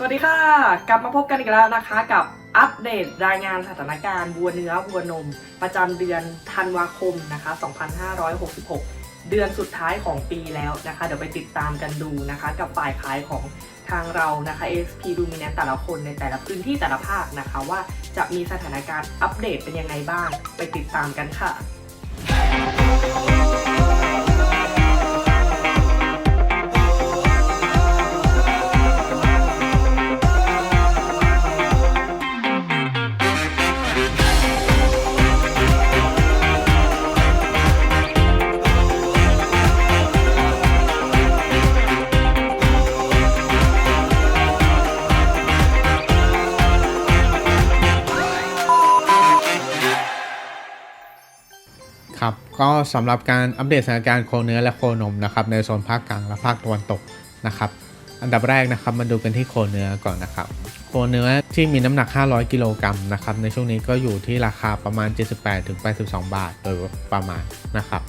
สวัสดีค่ะ กลับมาพบกันอีกแล้วนะคะ กับอัปเดตรายงานสถานการณ์วัวเนื้อวัวนม ประจำเดือนธันวาคมนะคะ 2566 เดือนสุดท้ายของปีแล้วนะคะ เดี๋ยวไปติดตามกันดูนะคะ กับฝ่ายขายของทางเรานะคะ SP d o m i n a n แต่ละคนในแต่ละพื้นที่แต่ละภาคนะคะ ว่าจะมีสถานการณ์อัปเดตเป็นยังไงบ้าง ไปติดตามกันค่ะ ก็สำหรับการอัปเดตสถานการณ์โคเนื้อและโคนมนะครับในโซนภาคกลางและภาคตะวันตกนะครับอันดับแรกนะครับมาดูกันที่โคเนื้อก่อนนะครับ โคเนื้อที่มีน้ำหนัก 500 กิโลกรัมนะครับในช่วงนี้ก็อยู่ที่ราคาประมาณ 78-82 บาท โดยประมาณนะครับ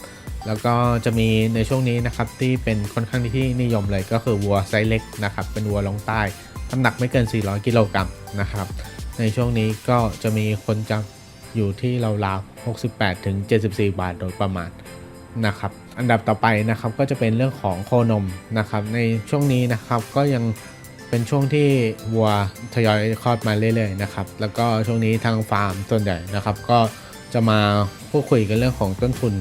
แล้วก็จะมีในช่วงนี้นะครับที่เป็นค่อนข้างที่นิยมเลยก็คือวัวไซส์เล็กนะครับเป็นวัวลงใต้น้ำหนักไม่เกิน 400 กิโลกรัมนะครับในช่วงนี้ก็จะมีคนจะอยู่ที่ราวๆ 68 ถึง 74 บาทโดยประมาณนะครับ อันดับต่อไปนะครับก็จะเป็นเรื่องของโคนมนะครับ ในช่วงนี้นะครับก็ยังเป็นช่วงที่วัวทยอยคลอดมาเรื่อยๆนะครับ แล้วก็ช่วงนี้ทางฟาร์มส่วนใหญ่นะครับ ก็จะมาพูดคุยกันเรื่องของต้นทุน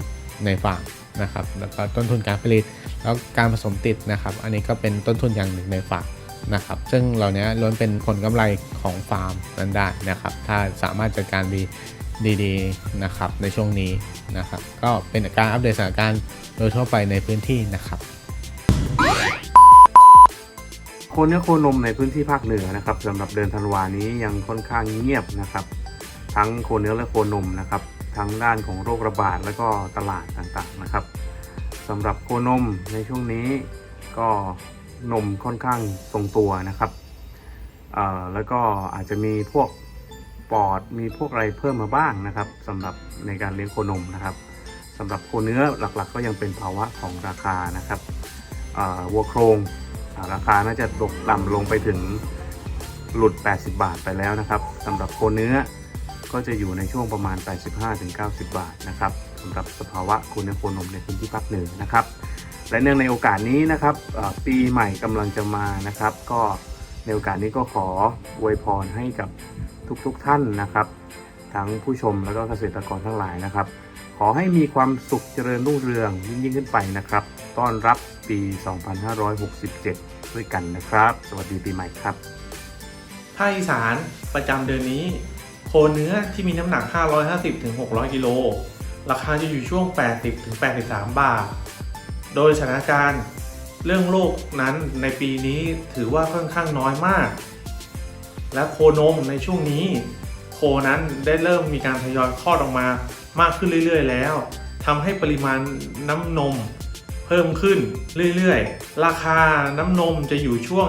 ในฟาร์มนะครับ แล้วก็ต้นทุนการผลิต แล้วการผสมติดนะครับ อันนี้ก็เป็นต้นทุนอย่างหนึ่งในฟาร์มนะครับ ซึ่งเหล่านี้ล้วนเป็นผลกำไรของฟาร์มนั้นได้นะครับ ถ้าสามารถจัดการดี ดีๆนะครับในช่วงนี้นะครับ ก็เป็นการอัปเดตสถานการณ์โดยทั่วไปในพื้นที่นะครับโคเนื้อโคนมในพื้นที่ภาคเหนือนะครับสำหรับเดือนธันวานี้ยังค่อนข้างเงียบนะครับ ทั้งโคเนื้อและโคนมนะครับ ทั้งด้านของโรคระบาดและก็ตลาดต่างๆนะครับสำหรับโคนมในช่วงนี้ก็นมค่อนข้างทรงตัวนะครับแล้วก็อาจจะมีพวก ปอดมีพวกอะไรเพิ่มมาบ้างนะครับสำหรับในการเลี้ยงโคนมนะครับสำหรับโคเนื้อหลักๆ ก็ยังเป็นภาวะของราคานะครับวัวโครงราคาน่าจะตกต่ำลงไปถึงหลุด 80 บาทไปแล้วนะครับสำหรับโคเนื้อก็จะอยู่ในช่วงประมาณ 85-90 บาทนะครับสำหรับสภาวะโคเนื้อโคนมในพื้นที่ภาคเหนือนะครับ และเนื่องในโอกาสนี้นะครับปีใหม่กำลังจะมานะครับ ก็ในโอกาสนี้ก็ขออวยพรให้กับ ทุกๆทท่านนะครับ ทั้งผู้ชมแล้วก็เกษตรกรทั้งหลายนะครับ ขอให้มีความสุขเจริญรุ่งเรืองยิ่งยิ่งขึ้นไปนะครับ ต้อนรับปี 2567 ด้วยกันนะครับ สวัสดีปีใหม่ครับภาคอีสานประจำเดือนนี้ โคเนื้อที่มีน้ำหนัก 550ถึง600 กิโลราคาจะอยู่ช่วง 80ถึง83 บาท โดยสถานการณ์เรื่องโรคนั้นในปีนี้ถือว่าค่อนข้างน้อยมาก และโคนมในช่วงนี้ โคนั้นได้เริ่มมีการทยอยคลอดออกมามากขึ้นเรื่อยๆ แล้วทำให้ปริมาณน้ำนมเพิ่มขึ้นเรื่อยๆ ราคาน้ำนมจะอยู่ช่วง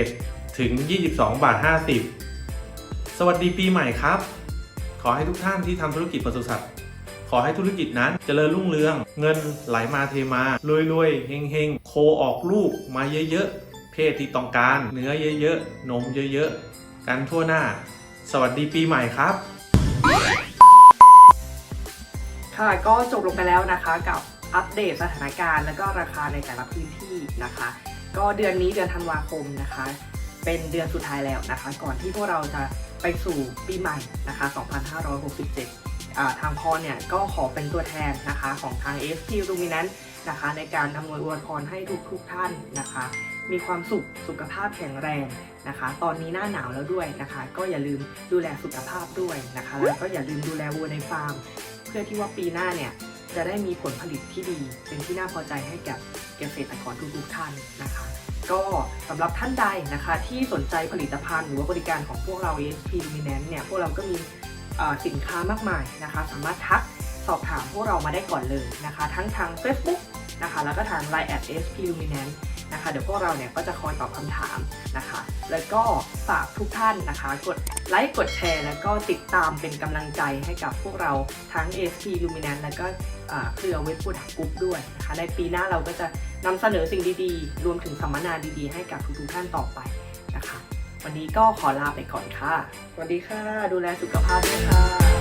21 ถึง 22 บาท 50 สวัสดีปีใหม่ครับ ขอให้ทุกท่านที่ทำธุรกิจปศุสัตว์ ขอให้ธุรกิจนั้นเจริญรุ่งเรือง เงินไหลมาเทมารวยๆ เฮงๆ โคออกลูกมาเยอะๆ เพศที่ต้องการ เนื้อเยอะๆ นมเยอะๆ กันทั่วหน้า สวัสดีปีใหม่ครับ ค่ะก็จบลงไปแล้วนะคะกับอัปเดตสถานการณ์แล้วก็ราคาในแต่ละพื้นที่นะคะ ก็เดือนนี้เดือนธันวาคมนะคะ เป็นเดือนสุดท้ายแล้วนะคะ ก่อนที่พวกเราจะไปสู่ปีใหม่นะคะ 2567อ่าทางพอเนี่ยก็ขอเป็นตัวแทนนะคะของทาง SP Luminant นะคะ ในการอำนวยอวยพรให้ทุกทุกๆท่านนะคะ มีความสุขสุขภาพแข็งแรงนะคะ ตอนนี้หน้าหนาวแล้วด้วยนะคะ ก็อย่าลืมดูแลสุขภาพด้วยนะคะ แล้วก็อย่าลืมดูแลวัวในฟาร์ม เพื่อที่ว่าปีหน้าเนี่ยจะได้มีผลผลิตที่ดี เป็นที่น่าพอใจให้กับเกษตรกรทุกๆท่านนะคะ ก็สำหรับท่านใดนะคะ ที่สนใจผลิตภัณฑ์หรือว่าบริการของพวกเรา ESP Luminant เนี่ยพวกเราก็มีสินค้ามากมายนะคะ สามารถทัก สอบถามพวกเรามาได้ก่อนเลยนะคะ ทั้งทาง Facebook นะคะ แล้วก็ทาง Line at SP Luminant นะคะ เดี๋ยวพวกเราเนี่ยก็จะคอยตอบคำถามนะคะ แล้วก็ฝากทุกท่านนะคะ กดไลค์ กดแชร์ แล้วก็ติดตามเป็นกำลังใจให้กับพวกเราทั้ง SP Luminant แล้วก็เครือเว็บพูดกรุ๊ปด้วยนะคะ ในปีหน้าเราก็จะนำเสนอสิ่งดีๆ รวมถึงสัมมนาดีๆ ให้กับทุกๆท่านต่อไปนะคะ วันนี้ก็ขอลาไปก่อนค่ะ สวัสดีค่ะ ดูแลสุขภาพด้วยค่ะ